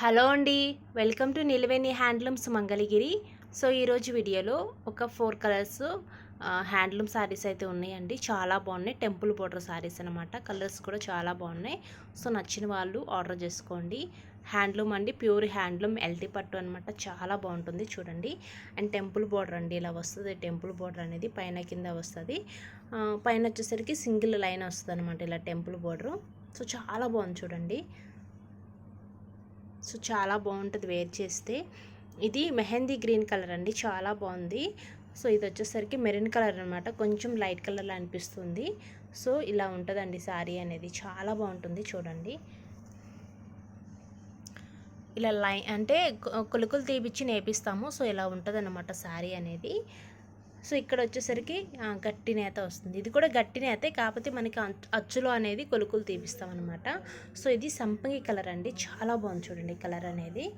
Hello అండి welcome to Nilaveni handlooms Mangalagiri so ఈరోజు వీడియోలో ఒక ఫోర్ కలర్స్ హ్యాండ్లూమ్ శారీస్ అయితే ఉన్నాయండి. చాలా బాగున్నాయి. టెంపుల్ బోర్డర్ శారీస్ అనమాట కలర్స్ కూడా చాలా బాగున్నాయి. సో నచ్చిన వాళ్ళు ఆర్డర్ చేసుకోండి. హ్యాండ్లూమ్ అండి ప్యూర్ హ్యాండ్లూమ్ ఎల్టీ పట్టు అనమాట చాలా బాగుంటుంది చూడండి. అండ్ టెంపుల్ బోర్డర్ అండి ఇలా వస్తుంది. టెంపుల్ బోర్డర్ అనేది పైన కింద వస్తుంది. పైన వచ్చేసరికి సింగిల్ లైన్ వస్తుంది అనమాట ఇలా టెంపుల్ బోర్డర్. సో చాలా బాగుంది చూడండి. సో చాలా బాగుంటుంది వేర్ చేస్తే. ఇది మెహందీ గ్రీన్ కలర్ అండి చాలా బాగుంది. సో ఇది వచ్చేసరికి మెరూన్ కలర్ అనమాట కొంచెం లైట్ కలర్లో అనిపిస్తుంది. సో ఇలా ఉంటుందండి శారీ అనేది చాలా బాగుంటుంది చూడండి. ఇలా లై అంటే కొలుకులు తీపిచ్చి నేపిస్తాము సో ఇలా ఉంటుంది అనమాట శారీ అనేది. సో ఇక్కడ వచ్చేసరికి గట్టి నేత వస్తుంది. ఇది కూడా గట్టి నేతే కాకపోతే మనకి అంచు- అచ్చులో అనేది కొలుకులు తీపిస్తాం అనమాట సో ఇది సంపంగి కలర్ అండి. చాలా బాగుంది చూడండి కలర్ అనేది.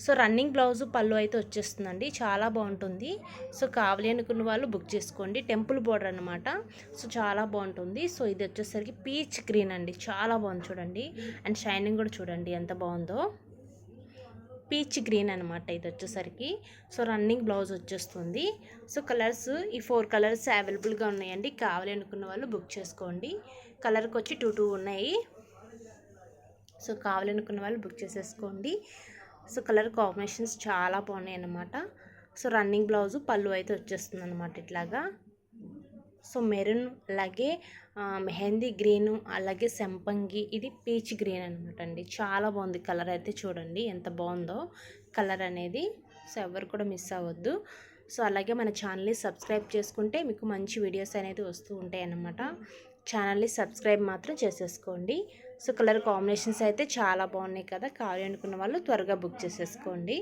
సో రన్నింగ్ బ్లౌజ్ పళ్ళు అయితే వచ్చేస్తుందండి. చాలా బాగుంటుంది. సో కావాలి అనుకున్న వాళ్ళు బుక్ చేసుకోండి. టెంపుల్ బోర్డర్ అనమాట సో చాలా బాగుంటుంది. సో ఇది వచ్చేసరికి పీచ్ గ్రీన్ అండి. చాలా బాగుంది చూడండి. అండ్ షైనింగ్ కూడా చూడండి ఎంత బాగుందో. పీచ్ గ్రీన్ అనమాట ఇది వచ్చేసరికి. సో రన్నింగ్ బ్లౌజ్ వచ్చేస్తుంది. సో కలర్స్ ఈ ఫోర్ కలర్స్ అవైలబుల్గా ఉన్నాయండి. కావాలి అనుకున్న వాళ్ళు బుక్ చేసుకోండి. కలర్కి వచ్చి టూ టూ ఉన్నాయి. సో కావాలనుకున్న వాళ్ళు బుక్ చేసేసుకోండి. సో కలర్ కాంబినేషన్స్ చాలా బాగున్నాయి అన్నమాట సో రన్నింగ్ బ్లౌజ్ పళ్ళు అయితే వచ్చేస్తుంది అనమాట ఇట్లాగా. సో మెరూన్ అలాగే మెహందీ గ్రీన్ అలాగే సంపంగి ఇది పీచ్ గ్రీన్ అనమాట అండి చాలా బాగుంది కలర్ అయితే చూడండి ఎంత బాగుందో. కలర్ అనేది సో ఎవరు కూడా మిస్ అవ్వద్దు. సో అలాగే మన ఛానల్ని సబ్స్క్రైబ్ చేసుకుంటే మీకు మంచి వీడియోస్ అనేది వస్తూ ఉంటాయి అన్నమాట. ఛానల్ని సబ్స్క్రైబ్ మాత్రం చేసేసుకోండి. సో కలర్ కాంబినేషన్స్ అయితే చాలా బాగున్నాయి కదా కావాలి అనుకున్న వాళ్ళు త్వరగా బుక్ చేసేసుకోండి.